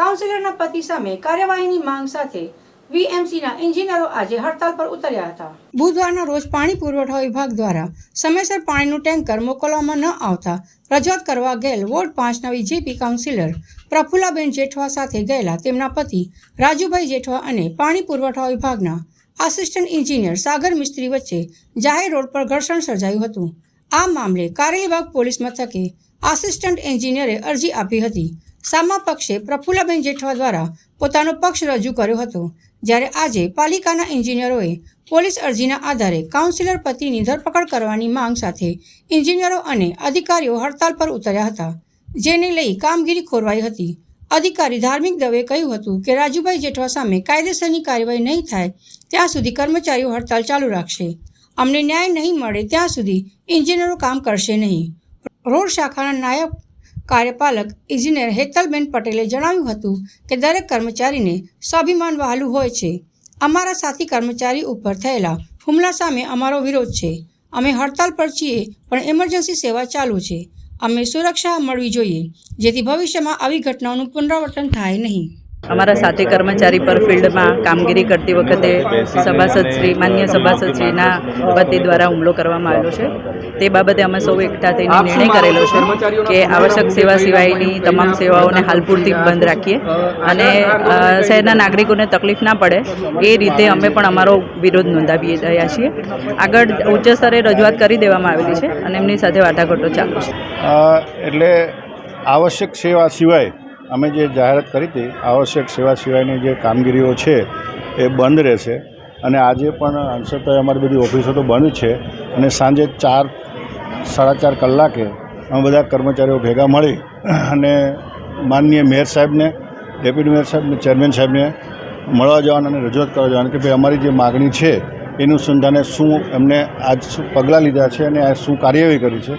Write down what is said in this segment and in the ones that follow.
કાઉન્સિલરના પતિ સામે કાર્યવાહીની માંગ સાથે વીએમસીના એન્જિનિયરો આજે હડતાલ પર ઉતર્યા હતા. બુધવારના રોજ પાણી પુરવઠા વિભાગ દ્વારા સમયસર પાણીનું ટેન્કર મોકલવામાં ન આવતા રજૂઆત કરવા ગયેલ વોર્ડ પાંચના વીજેપી કાઉન્સિલર પ્રફુલ્લાબેન જેઠવા સાથે ગયેલા તેમના પતિ રાજુભાઈ જેઠવા અને પાણી પુરવઠા વિભાગના આસિસ્ટન્ટ એન્જિનિયર સાગર મિસ્ત્રી વચ્ચે જાહેર રોડ પર ઘર્ષણ સર્જાયું હતું. આ મામલે કારેલીબાગ પોલીસ મથકે આસિસ્ટન્ટ એન્જિનિયરે અરજી આપી હતી. સામા પક્ષે પ્રફુલ્લાબેન જેઠવા દ્વારા પોતાનો પક્ષ રજૂ કર્યો હતો, જ્યારે આજે પાલિકાના એન્જિનિયરોએ પોલીસ અરજીના આધારે કાઉન્સિલર પતિની ધરપકડ કરવાની માંગ સાથે એન્જિનિયરો અને અધિકારીઓ હડતાલ પર ઉતર્યા હતા, જેને લઈ કામગીરી ખોરવાઈ હતી. અધિકારી ધાર્મિક દવે કહ્યું હતું કે રાજુભાઈ જેઠવા સામે કાયદેસરની કાર્યવાહી નહીં થાય, ત્યાં સુધી કર્મચારીઓ હડતાલ ચાલુ રાખશે. અમને ન્યાય નહીં મળે ત્યાં સુધી એન્જિનિયરો કામ કરશે નહીં. રોડ શાખાના નાયબ કાર્યપાલક ઇજનેર હેતલબેન પટેલે જણાવ્યું હતું કે દરેક કર્મચારીને સ્વાભિમાન વહાલું હોય છે. અમારા સાથી કર્મચારી ઉપર થયેલા હુમલા સામે અમારો વિરોધ છે. અમે હડતાલ પર છીએ, પણ એમરજન્સી સેવા ચાલુ છે. અમે સુરક્ષા મળવી જોઈએ, જેથી ભવિષ્યમાં આવી ઘટનાઓનું પુનરાવર્તન થાય નહીં. અમારા સાથી કર્મચારી પર ફિલ્ડમાં કામગીરી કરતી વખતે સભાસદશ્રી માન્ય સભાસદશ્રીના પતિ દ્વારા હુમલો કરવામાં આવ્યો છે. તે બાબતે અમે સૌ એકઠા થઈને નિર્ણય કરેલો છે? કે આવશ્યક સેવા સિવાયની તમામ સેવાઓને હાલ પૂરતી બંધ રાખીએ. અને શહેરના નાગરિકોને તકલીફ ના પડે એ રીતે અમે પણ અમારો વિરોધ નોંધાવી રહ્યા છીએ. આગળ ઉચ્ચ સ્તરે રજૂઆત કરી દેવામાં આવેલી છે અને એમની સાથે વાટાઘાટો ચાલુ છે. એટલે આવશ્યક સેવા સિવાય અમે જે જાહેરાત કરી હતી, આવશ્યક સેવા સિવાયની જે કામગીરીઓ છે, એ બંધ રહેશે. અને આજે પણ અંશત અમારી બધી ઓફિસો તો બંધ છે. અને સાંજે ચાર, સાડા ચાર કલાકે અમે બધા કર્મચારીઓ ભેગા મળી અને માનનીય મેયર સાહેબને, ડેપ્યુટી મેયર સાહેબને, ચેરમેન સાહેબને મળવા જવાનું અને રજૂઆત કરવા જવાનું કે ભાઈ અમારી જે માગણી છે, એનું સંધાને શું એમને આજ શું પગલાં લીધા છે અને આ શું કાર્યવાહી કરી છે.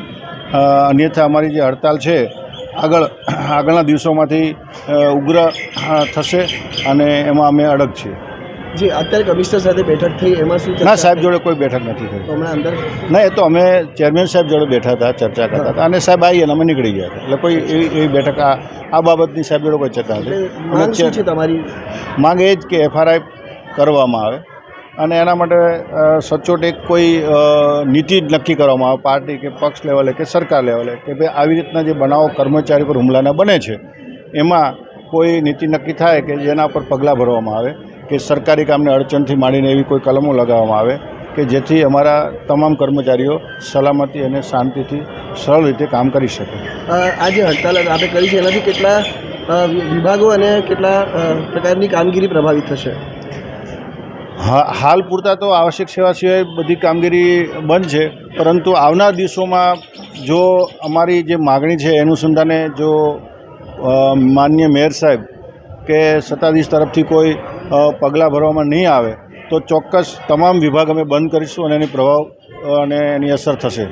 અન્યથા અમારી જે હડતાલ છે આગળ આગળના દિવસોમાંથી ઉગ્ર થશે અને એમાં અમે અડગ છીએ. જી અત્યારે કમિશનર સાથે બેઠક થઈ એમાં શું ના સાહેબ જોડે કોઈ બેઠક નથી થઈ. હમણાં અંદર? ના એ તો અમે ચેરમેન સાહેબ જોડે બેઠા હતા ચર્ચા કરતા હતા. અને સાહેબ આવીએ અમે નીકળી ગયા હતા. એટલે કોઈ એવી એવી બેઠક આ આ બાબતની સાહેબ જોડે કોઈ ચર્ચા નથી. તમારી? માંગ એ જ કે એફઆરઆઈ કરવામાં આવે. અને એના માટે સચોટ એક કોઈ નીતિ જ નક્કી કરવામાં આવે, પાર્ટી કે પક્ષ લેવલે કે સરકાર લેવલે, કે ભાઈ આવી રીતના જે બનાવો કર્મચારી પર હુમલાના બને છે, એમાં કોઈ નીતિ નક્કી થાય કે જેના પર પગલાં ભરવામાં આવે, કે સરકારી કામને અડચણથી માંડીને એવી કોઈ કલમો લગાવવામાં આવે, કે જેથી અમારા તમામ કર્મચારીઓ સલામતી અને શાંતિથી સરળ રીતે કામ કરી શકે. આજે જે હડતાલ આપણે કરી છે, એનાથી કેટલા વિભાગો અને કેટલા પ્રકારની કામગીરી પ્રભાવિત થશે? હાલ પૂરતા તો આવશ્યક સેવા સિવાય બધી કામગીરી બંધ છે, પરંતુ આવનાર દિવસોમાં જો અમારી જે માગણી છે, એનું સંધાને જો માન્ય મેયર સાહેબ કે સત્તાધીશ તરફથી કોઈ પગલાં ભરવામાં નહીં આવે, તો ચોક્કસ તમામ વિભાગ અમે બંધ કરીશું અને એની પ્રભાવ અને એની અસર થશે.